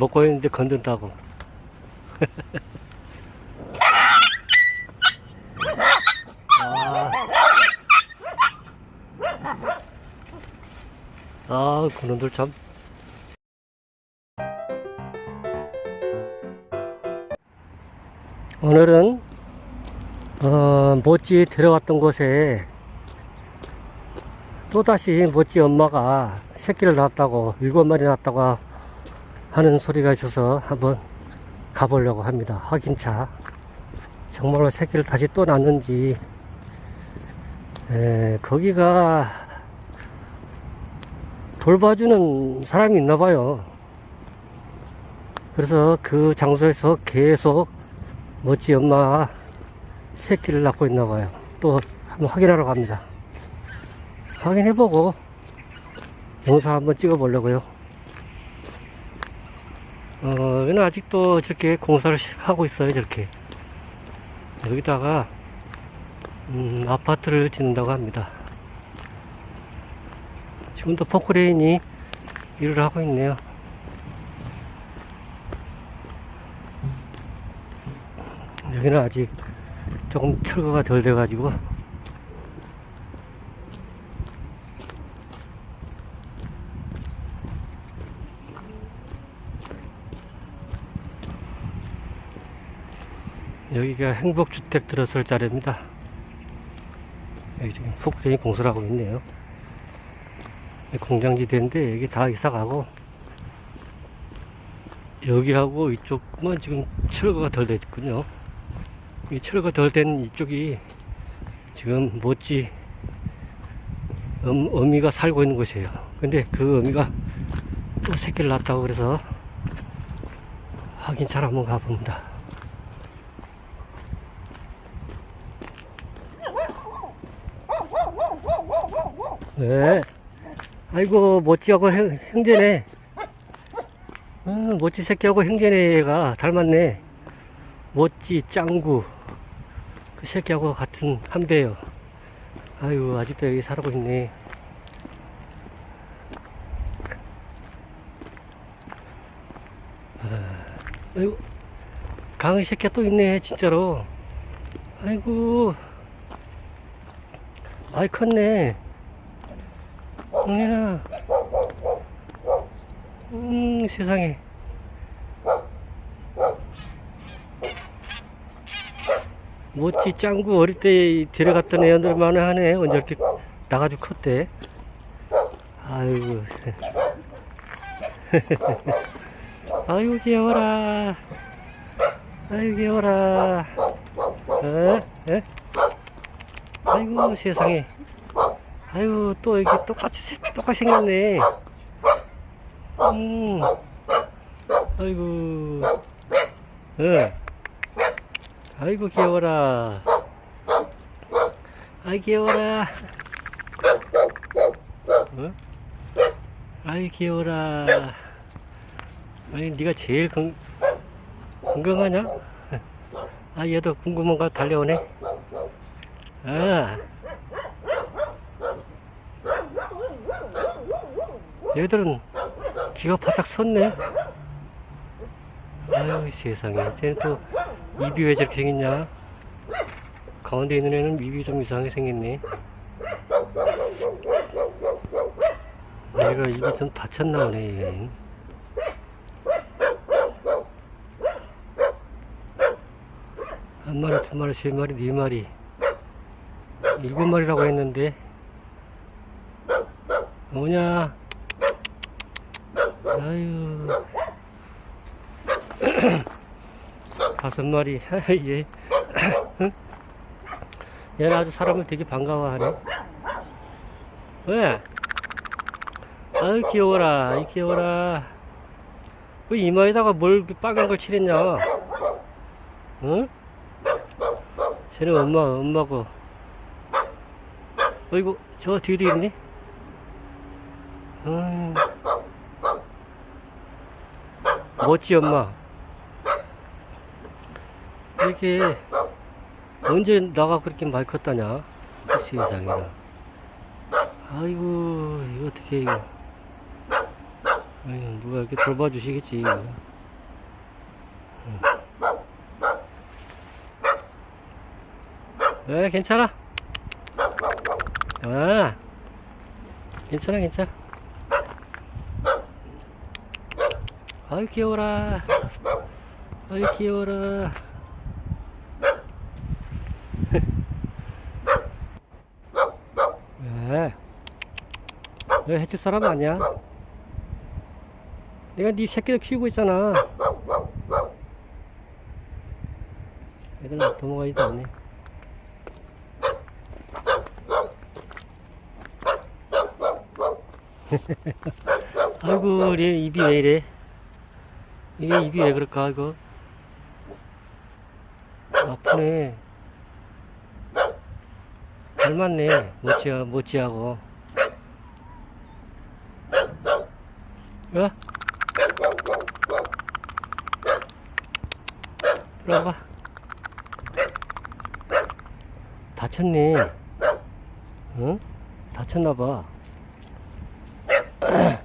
먹고 있는데 건든다고. 아, 아, 그놈들 참. 오늘은 어, 모찌 들어갔던 곳에 또다시 모찌 엄마가 새끼를 낳았다고 일곱 마리 낳았다고 하는 소리가 있어서 한번 가보려고 합니다. 확인차. 정말로 새끼를 다시 또 낳는지, 에, 거기가 돌봐주는 사람이 있나 봐요. 그래서 그 장소에서 계속 멋지 엄마 새끼를 낳고 있나 봐요. 또 한번 확인하러 갑니다. 확인해보고 영상 한번 찍어 보려고요. 어, 여기는 아직도 저렇게 공사를 시- 하고 있어요, 저렇게. 여기다가, 음, 아파트를 짓는다고 합니다. 지금도 포크레인이 일을 하고 있네요. 여기는 아직 조금 철거가 덜 돼가지고, 여기가 행복주택 들어설 자리입니다. 여기 지금 포크레인 공사를 하고 있네요. 공장지대인데 여기 다 이사가고 여기하고 이쪽만 지금 철거가 덜 됐군요. 이 철거 덜 된 이쪽이 지금 모찌 음, 어미 가 살고 있는 곳이에요. 근데 그 어미가 또 새끼를 낳았다고 그래서 확인차로 한번 가봅니다. 네. 아이고, 모찌하고 형, 형제네. 어, 모찌 새끼하고 형제네가 닮았네. 모찌 짱구. 그 새끼하고 같은 한 배요. 아유, 아직도 여기 살고 있네. 아, 아이고, 강의 새끼가 또 있네, 진짜로. 아이고. 아이, 컸네. 홍민아. 음, 세상에. 모찌 짱구 어릴 때 데려갔던 애들만 하네. 언제 이렇게 나가지고 컸대. 아이고. 아이고, 귀여워라. 아이고, 귀여워라. 어? 에? 아이고, 세상에. 아유 또 여기 똑같이 생- 똑같이 생겼네. 음. 아이고. 어. 아이고 귀여워라. 아이 귀여워라. 어? 아이 귀여워라. 아니 네가 제일 건, 건강하냐? 아 얘도 궁금한 거 달려오네. 아 얘들은 기가 바짝 섰네. 아유 세상에. 쟤는 또 입이 왜 저렇게 생겼냐? 가운데 있는 애는 입이 좀 이상하게 생겼네. 얘가 입이 좀 다쳤나 보네. 얘는. 한 마리, 두 마리, 세 마리, 네 마리, 일곱 마리라고 했는데 뭐냐? 아유. 다섯 마리. 얘. 얘는 아주 사람을 되게 반가워하네. 왜? 아유, 귀여워라. 아유, 귀여워라. 왜 이마에다가 뭘 빨간 걸 칠했냐? 응? 쟤는 엄마, 엄마고. 어이구, 저 뒤에도 있네? 음. 멋지, 엄마. 이렇게, 언제 나가 그렇게 많이 컸다냐? 세상에나. 아이고, 이거 어떻게, 이거. 아유, 누가 이렇게 돌봐주시겠지, 이거. 에 괜찮아 아 괜찮아 괜찮아 아유 귀여워라 아유 귀여워라 왜? 왜 해칠 사람 아니야? 내가 네 새끼도 키우고 있잖아 애들 도망가지도 않네 아이고, 얘 입이 왜 이래? 이게 입이 왜 그럴까, 이거? 아프네. 닮았네, 모찌, 모찌하고. 어? 와봐. 다쳤네. 응? 다쳤나봐.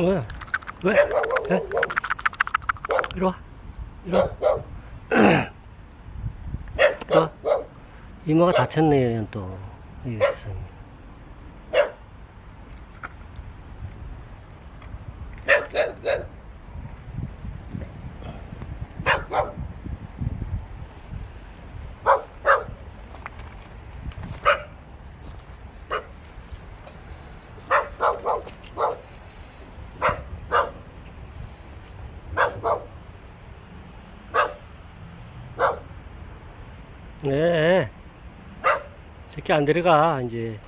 왜? 왜? 왜? 이리 와. 이리 와. 이리 와. 이마가 다쳤네, 얘는 또. 이게 세상에. 네. 새끼 안 데려가, 이제.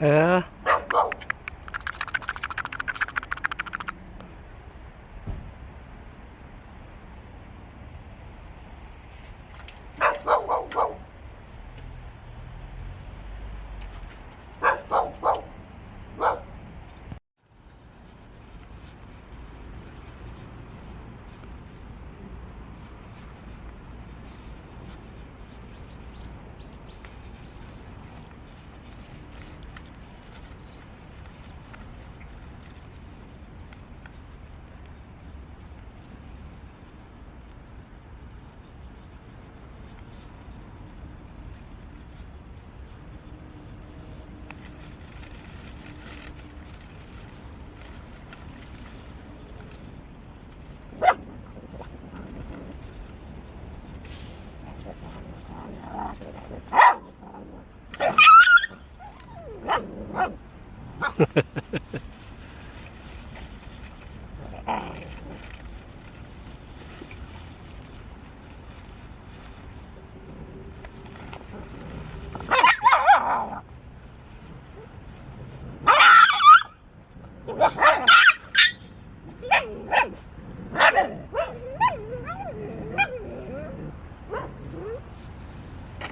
哎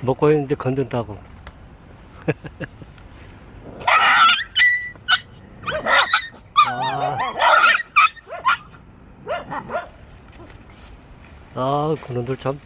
먹고 있는데 건든다고. 아, 그놈들 참.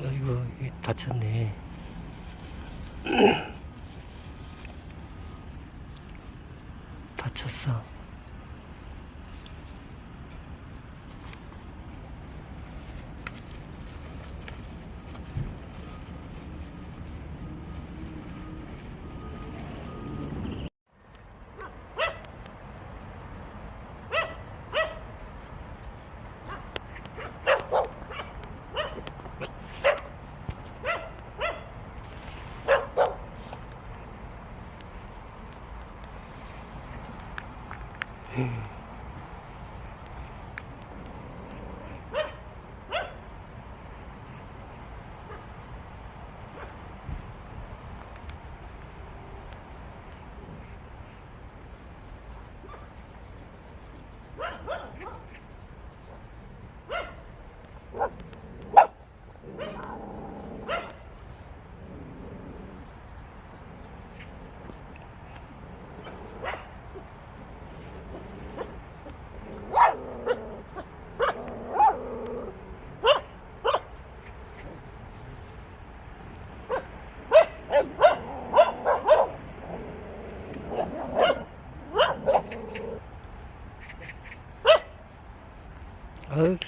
아이고, 이 다쳤네. 다쳤어.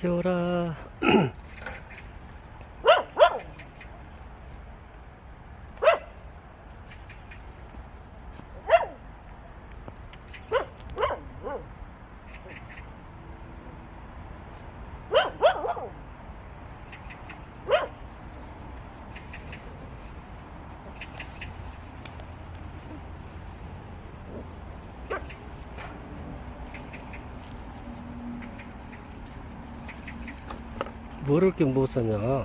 귀여워라. 뭐를 이렇게 못 사냐?